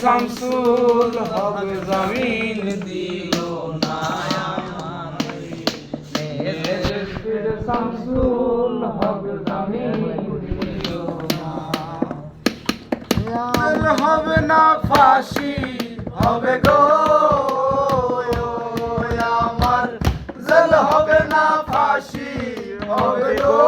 শামসুল হক জামিন দিল শামসুল হক জামিন হবে না ফাঁসি হবে গো আমার। জেল হবে না ফাঁসি হবে গো।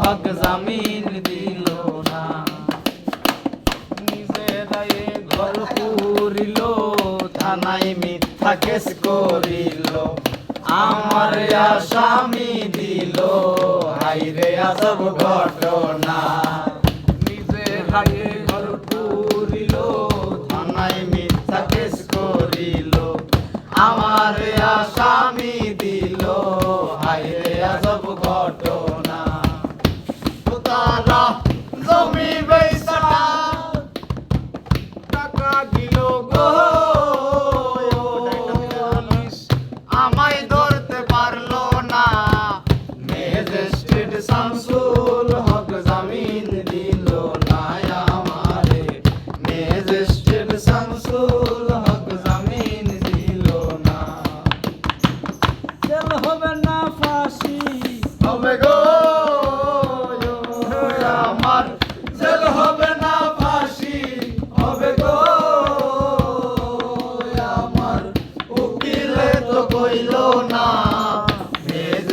হক দিল না। নিজেরাই ঘর পুরিল, থানায় মিথ্যা কেস করিল। আমার আসামি দিল হাইরে আসব ঘটনা।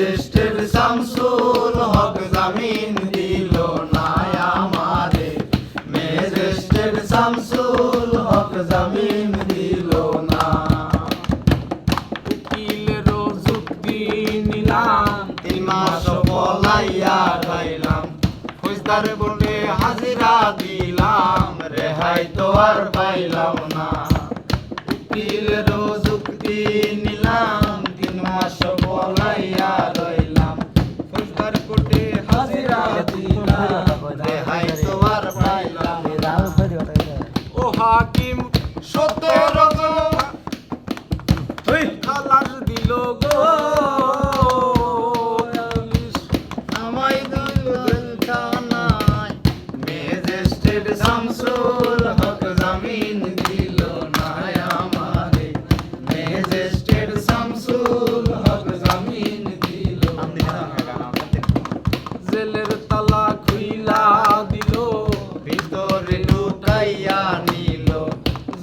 ম্যাজিস্ট্রেট শামসুল হক জামিন দিল না আমারে। ম্যাজিস্ট্রেট শামসুল হক জামিন দিল না। উকিলের যুক্তি নিলাম। তিন মাস পলাইয়া গাইলাম ফৌজদার বলে হাজিরা দিলাম। রেহাই তো আর পাইলাম না। উকিলের যুক্তি হাকিম সতেরো খালাস দিল গো।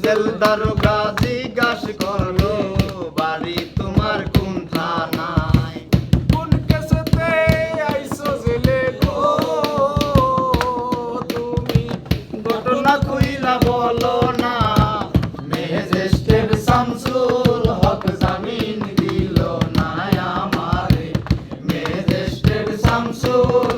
জেল দারোগা জিজ্ঞাস করল বাড়ি তোমার কোন থানায় কোন কেসেতে আইসো জেলে গো? তুমি ঘটনা বলো না। শামসুল হক জামিন দিল না আমারে। ম্যাজিস্ট্রেট শামসুল